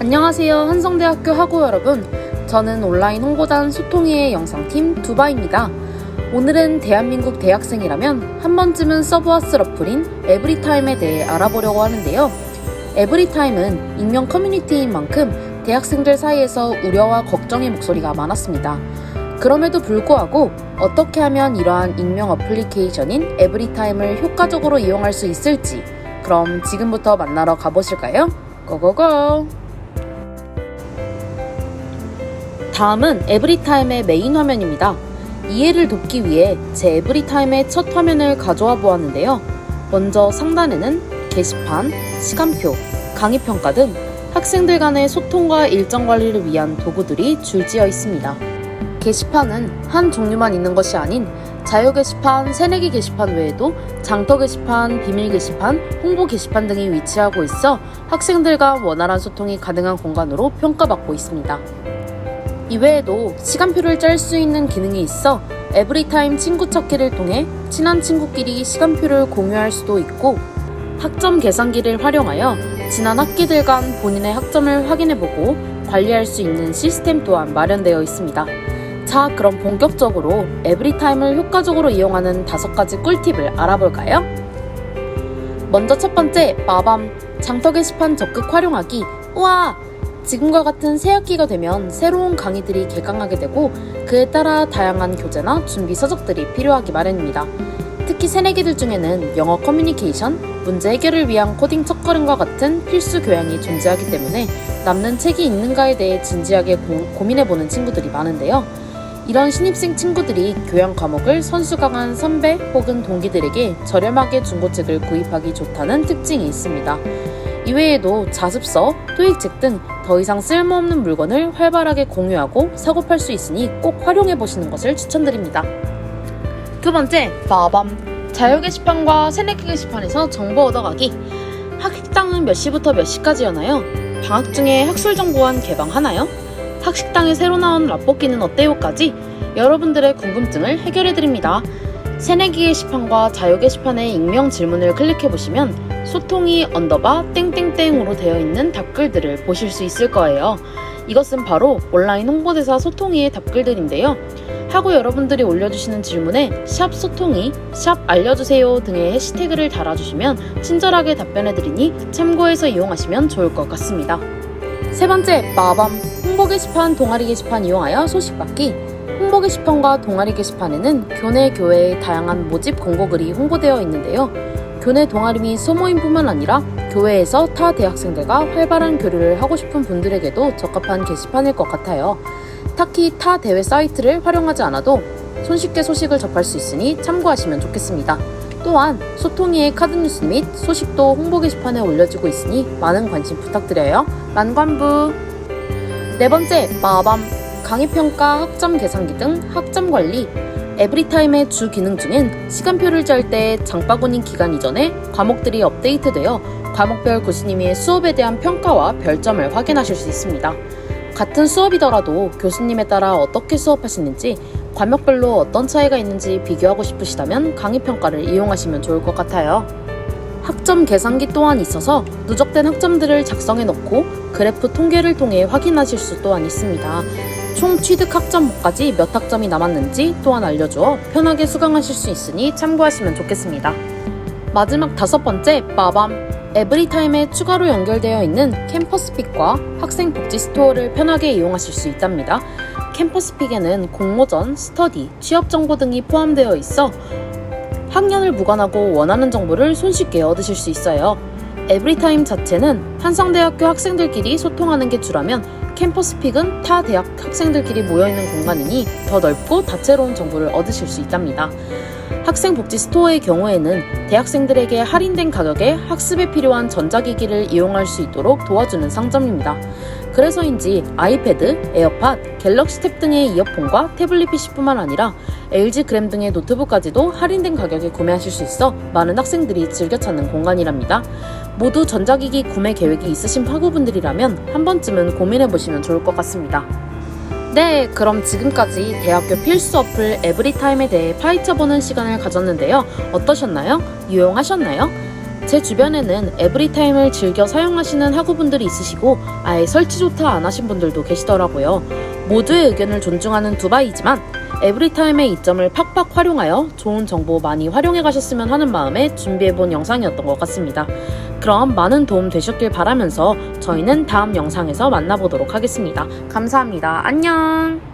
안녕하세요. 한성대학교 학우 여러분. 저는 온라인 홍보단 소통이의 영상팀 두바입니다. 오늘은 대한민국 대학생이라면 한 번쯤은 써보았을 어플인 에브리타임에 대해 알아보려고 하는데요. 에브리타임은 익명 커뮤니티인 만큼 대학생들 사이에서 우려와 걱정의 목소리가 많았습니다. 그럼에도 불구하고 어떻게 하면 이러한 익명 어플리케이션인 에브리타임을 효과적으로 이용할 수 있을지 그럼 지금부터 만나러 가보실까요? 고고고! 다음은 에브리타임의 메인 화면입니다. 이해를 돕기 위해 제 에브리타임의 첫 화면을 가져와 보았는데요. 먼저 상단에는 게시판, 시간표, 강의평가 등 학생들 간의 소통과 일정 관리를 위한 도구들이 줄지어 있습니다. 게시판은 한 종류만 있는 것이 아닌 자유 게시판, 새내기 게시판 외에도 장터 게시판, 비밀 게시판, 홍보 게시판 등이 위치하고 있어 학생들과 원활한 소통이 가능한 공간으로 평가받고 있습니다. 이외에도 시간표를 짤 수 있는 기능이 있어 에브리타임 친구 찾기를 통해 친한 친구끼리 시간표를 공유할 수도 있고 학점 계산기를 활용하여 지난 학기들 간 본인의 학점을 확인해보고 관리할 수 있는 시스템 또한 마련되어 있습니다. 자, 그럼 본격적으로 에브리타임을 효과적으로 이용하는 다섯 가지 꿀팁을 알아볼까요? 먼저 첫 번째, 마밤. 장터 게시판 적극 활용하기. 우와! 지금과 같은 새 학기가 되면 새로운 강의들이 개강하게 되고 그에 따라 다양한 교재나 준비 서적들이 필요하기 마련입니다. 특히 새내기들 중에는 영어 커뮤니케이션, 문제 해결을 위한 코딩 첫걸음과 같은 필수 교양이 존재하기 때문에 남는 책이 있는가에 대해 진지하게 고, 고민해보는 친구들이 많은데요. 이런 신입생 친구들이 교양 과목을 선수 강한 선배 혹은 동기들에게 저렴하게 중고책을 구입하기 좋다는 특징이 있습니다. 이외에도 자습서, 토익책 등 더 이상 쓸모없는 물건을 활발하게 공유하고 사고 팔 수 있으니 꼭 활용해 보시는 것을 추천드립니다. 두 번째, 마밤. 자유 게시판과 새내기 게시판에서 정보 얻어가기. 학식당은 몇 시부터 몇 시까지 여나요? 방학 중에 학술 정보원 개방하나요? 학식당에 새로 나온 라볶이는 어때요?까지 여러분들의 궁금증을 해결해 드립니다. 새내기 게시판과 자유 게시판의 익명 질문을 클릭해 보시면 소통이 언더바 땡땡땡으로 되어 있는 답글들을 보실 수 있을 거예요. 이것은 바로 온라인 홍보대사 소통이의 답글들인데요. 하고 여러분들이 올려주시는 질문에 샵 소통이, 샵 알려주세요 등의 해시태그를 달아주시면 친절하게 답변해드리니 참고해서 이용하시면 좋을 것 같습니다. 세 번째, 마밤. 홍보 게시판, 동아리 게시판 이용하여 소식 받기. 홍보 게시판과 동아리 게시판에는 교내 교회의 다양한 모집 공고글이 홍보되어 있는데요. 교내 동아리 및 소모임뿐만 아니라 교회에서 타 대학생들과 활발한 교류를 하고 싶은 분들에게도 적합한 게시판일 것 같아요. 딱히 타 대회 사이트를 활용하지 않아도 손쉽게 소식을 접할 수 있으니 참고하시면 좋겠습니다. 또한 소통이의 카드뉴스 및 소식도 홍보 게시판에 올려지고 있으니 많은 관심 부탁드려요. 만관부 네 번째, 마밤 강의평가, 학점 계산기 등 학점 관리 에브리타임의 주 기능 중엔 시간표를 짤 때 장바구니 기간 이전에 과목들이 업데이트되어 과목별 교수님의 수업에 대한 평가와 별점을 확인하실 수 있습니다. 같은 수업이더라도 교수님에 따라 어떻게 수업하시는지 과목별로 어떤 차이가 있는지 비교하고 싶으시다면 강의평가를 이용하시면 좋을 것 같아요. 학점 계산기 또한 있어서 누적된 학점들을 작성해 놓고 그래프 통계를 통해 확인하실 수 또한 있습니다. 총 취득 학점까지 몇 학점이 남았는지 또한 알려주어 편하게 수강하실 수 있으니 참고하시면 좋겠습니다. 마지막 다섯 번째, 빠밤. 에브리타임에 추가로 연결되어 있는 캠퍼스픽과 학생 복지 스토어를 편하게 이용하실 수 있답니다. 캠퍼스픽에는 공모전, 스터디, 취업 정보 등이 포함되어 있어 학년을 무관하고 원하는 정보를 손쉽게 얻으실 수 있어요. 에브리타임 자체는 한성대학교 학생들끼리 소통하는 게 주라면 캠퍼스픽은 타 대학 학생들끼리 모여있는 공간이니 더 넓고 다채로운 정보를 얻으실 수 있답니다. 학생복지 스토어의 경우에는 대학생들에게 할인된 가격에 학습에 필요한 전자기기를 이용할 수 있도록 도와주는 상점입니다. 그래서인지 아이패드, 에어팟, 갤럭시 탭 등의 이어폰과 태블릿 PC뿐만 아니라 LG 그램 등의 노트북까지도 할인된 가격에 구매하실 수 있어 많은 학생들이 즐겨 찾는 공간이랍니다. 모두 전자기기 구매 계획이 있으신 학우분들이라면 한 번쯤은 고민해보시면 좋을 것 같습니다. 네, 그럼 지금까지 대학교 필수 어플 에브리타임에 대해 파헤쳐보는 시간을 가졌는데요. 어떠셨나요? 유용하셨나요? 제 주변에는 에브리타임을 즐겨 사용하시는 학우분들이 있으시고 아예 설치조차 안 하신 분들도 계시더라고요. 모두의 의견을 존중하는 두바이지만 에브리타임의 이점을 팍팍 활용하여 좋은 정보 많이 활용해 가셨으면 하는 마음에 준비해본 영상이었던 것 같습니다. 그럼 많은 도움 되셨길 바라면서 저희는 다음 영상에서 만나보도록 하겠습니다. 감사합니다. 안녕!